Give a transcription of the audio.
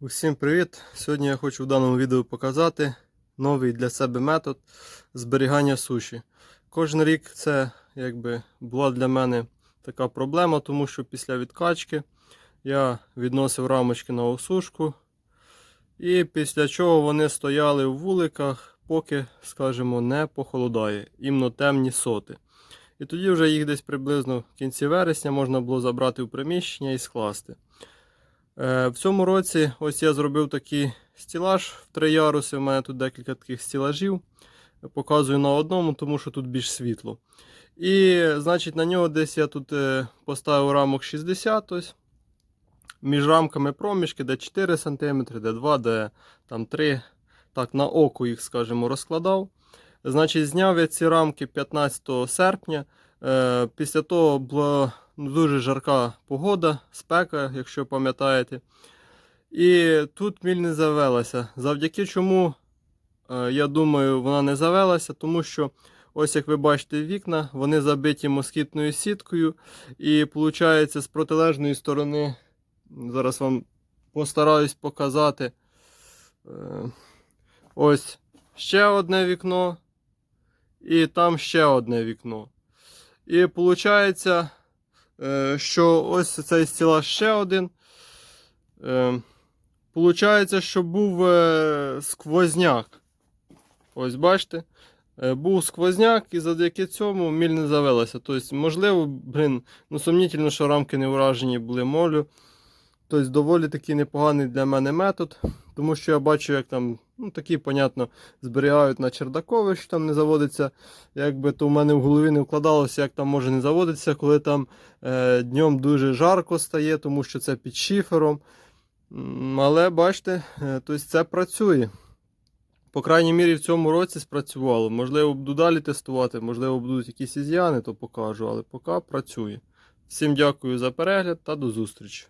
Усім привіт! Сьогодні я хочу в даному відео показати новий для себе метод зберігання суші. Кожен рік це якби була для мене така проблема, тому що після відкачки я відносив рамочки на осушку, і після чого вони стояли у вуликах, поки, скажімо, не похолодає, іменно темні соти. І тоді вже їх десь приблизно в кінці вересня можна було забрати в приміщення і скласти. Е, В цьому році ось я зробив такий стілаж в три яруси. У мене тут декілька таких стілажів. Показую на одному, тому що тут більш світло. І, значить, на нього десь я тут е, поставив рамок 60. Ось. Між рамками проміжки, де 4 см, де 2, де там 3. Так, на око їх, скажімо, розкладав. Значить, зняв я ці рамки 15 серпня. Е, Після того була ну, дуже жарка погода, спека, якщо пам'ятаєте. І тут міль не завелася. Завдяки чому, е, я думаю, вона не завелася, тому що ось як ви бачите вікна, вони забиті москітною сіткою. І виходить, з протилежної сторони, зараз вам постараюсь показати. Е, Ось ще одне вікно. І там ще одне вікно. І виходить, е, що ось цей стілаж ще один. Е, Получається, що був сквозняк. Ось бачите? Був сквозняк, і завдяки цьому міль не завелася. Тобто, можливо, блин, ну сумнітельно, що рамки не вражені були молю. Тобто, доволі такий непоганий для мене метод, тому що я бачу, як там, ну такі, понятно, зберігають на чердакові, що там не заводиться. Якби то в мене в голові не вкладалося, як там може не заводитися, коли там е, днем дуже жарко стає, тому що це під шифером. Але бачите, е, тобто це працює. По крайній мірі в цьому році спрацювало. Можливо, буду далі тестувати, можливо, будуть якісь ізяни, то покажу, але поки працює. Всім дякую за перегляд та до зустрічі.